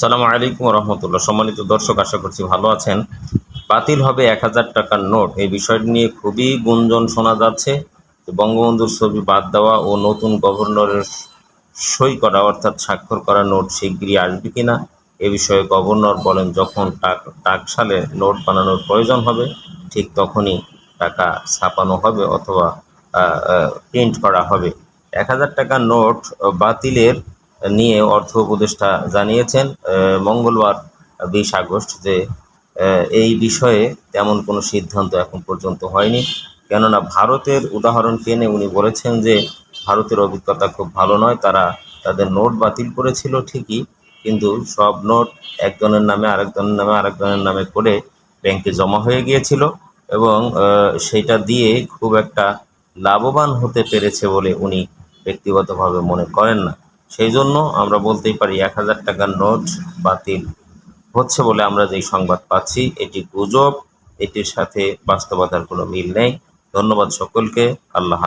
সালামু আলাইকুম রহমতুল্লাহ। সম্মানিত দর্শক, আশা করছি ভালো আছেন। বাতিল হবে এক হাজার টাকার নোট। এই বিষয়টি নিয়ে খুবই গুঞ্জন শোনা যাচ্ছে। বঙ্গবন্ধুর ছবি বাদ দেওয়া ও নতুন গভর্নরের সই করা, অর্থাৎ স্বাক্ষর করা নোট শিগগিরই আসবে কিনা, এ বিষয়ে গভর্নর বলেন যখন টাক, টাকশালে নোট বানানোর প্রয়োজন হবে, ঠিক তখনই টাকা ছাপানো হবে অথবা প্রিন্ট করা হবে। এক হাজার টাকার নোট বাতিলের নিয়ে অর্থ উপদেষ্টা জানিয়েছেন মঙ্গলবার বিশ আগস্ট যে এই বিষয়ে তেমন কোনো সিদ্ধান্ত এখন পর্যন্ত হয়নি। কেননা ভারতের উদাহরণ টেনে উনি বলেছেন যে, ভারতের অভিজ্ঞতা খুব ভালো নয়, তারা তাদের নোট বাতিল করেছিল ঠিকই, কিন্তু সব নোট একজনের নামে আরেকজনের নামে আরেকজনের নামে করে ব্যাংকে জমা হয়ে গিয়েছিল এবং সেটা দিয়ে খুব একটা লাভবান হতে পেরেছে বলে উনি ব্যক্তিগতভাবে মনে করেন না। সেই জন্য আমরা বলতেই পারি এক হাজার টাকার নোট বাতিল হচ্ছে বলে আমরা যেই সংবাদ পাচ্ছি, এটি গুজব, এটির সাথে বাস্তবতার কোনো মিল নেই ধন্যবাদ সকলকে, আল্লাহ।